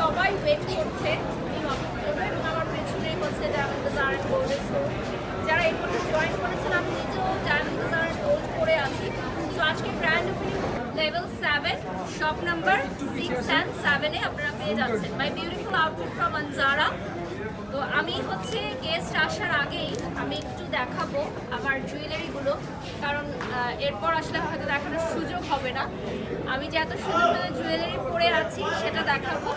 সবাই ওয়েট করছে। আমার পেছনেই হচ্ছে ডায়মন্ড বাজার গোল্ড যারা এই পর্যন্ত জয়েন করেছেন, আমি নিজেও ডায়মন্ড বাজার গোল্ড করে আছি। তো আজকে grand opening level seven shop number six and সেভেনে আপনারা পেয়ে যাচ্ছেন। My beautiful outfit from Anjara তো আমি হচ্ছে গেস্ট আসার আগেই আমি একটু দেখাবো আমার জুয়েলারিগুলো কারণ এরপর আসলে হয়তো দেখানোর সুযোগ হবে না। আমি যে এত সুন্দর জুয়েলারি পরে আছি, সেটা দেখাবো।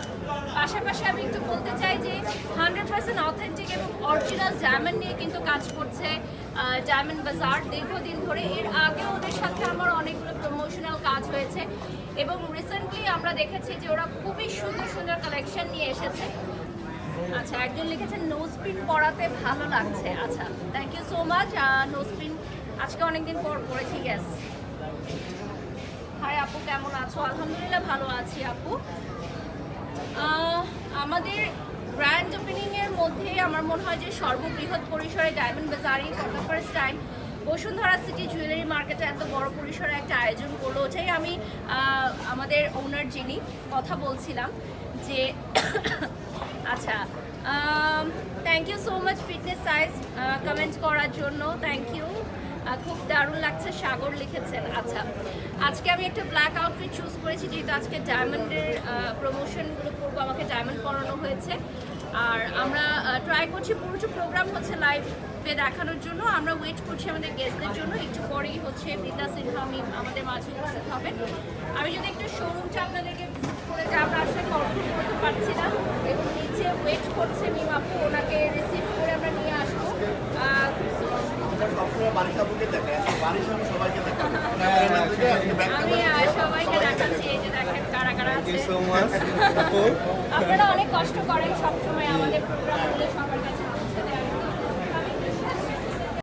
পাশাপাশি আমি একটু বলতে চাই যে হান্ড্রেড পার্সেন্ট অথেন্টিক এবং অরিজিনাল ডায়মন্ড নিয়ে কিন্তু কাজ করছে ডায়মন্ড বাজার দীর্ঘদিন ধরে। এর আগেও ওদের সাথে আমার অনেকগুলো প্রমোশনাল কাজ হয়েছে। এবং রিসেন্টলি আমরা দেখেছি যে ওরা খুবই সুন্দর সুন্দর কালেকশন নিয়ে এসেছে। আচ্ছা একজন লিখেছেন নোজ পিন পরাতে ভালো লাগছে। আচ্ছা thank you so much nose pin আজকে অনেকদিন পর পরেছি গ্যাস হাই আপু, কেমন আছো? আলহামদুলিল্লাহ ভালো আছি, আপু। আমাদের গ্র্যান্ড ওপেনিং এর মধ্যে আমার মনে হয় যে সর্ববৃহৎ পরিসরে diamond বাজারই for the first time Bashundhara city jewellery মার্কেটে এত বড় পরিসরে একটা আয়োজন করল, ওটাই আমি আমাদের ওনার যিনি কথা বলছিলাম যে আচ্ছা thank you so much fitness size comment করার জন্য থ্যাংক ইউ খুব দারুণ লাগছে, সাগর লিখেছেন আচ্ছা। আজকে আমি একটা ব্ল্যাক আউটফিট চুজ করেছি, যেহেতু আজকে ডায়মন্ডের প্রমোশনগুলো করব, আমাকে ডায়মন্ড পরানো হয়েছে। আর আমরা ট্রাই করছি পুরোটা প্রোগ্রাম হচ্ছে লাইভে দেখানোর জন্য, আমরা ওয়েট করছি আমাদের গেস্টদের জন্য, একটু পরেই হচ্ছে বিদ্যা সিনহা মিম আমাদের মাঝে উপস্থিত হবে আমি যদি একটু শোরুমটা আপনাদেরকে visit করে যে আমরা আসলে কন্ট্রোল করতে পারছি না। এবং নিচে ওয়েট করছে মিম আপু ওনাকে রিসিভ করে আমরা নিয়ে আসব। আমি সবাইকে দেখাচ্ছি এই যে দেখেন কারা কারা আছে। আপনারা অনেক কষ্ট করেন সবসময় আমাদের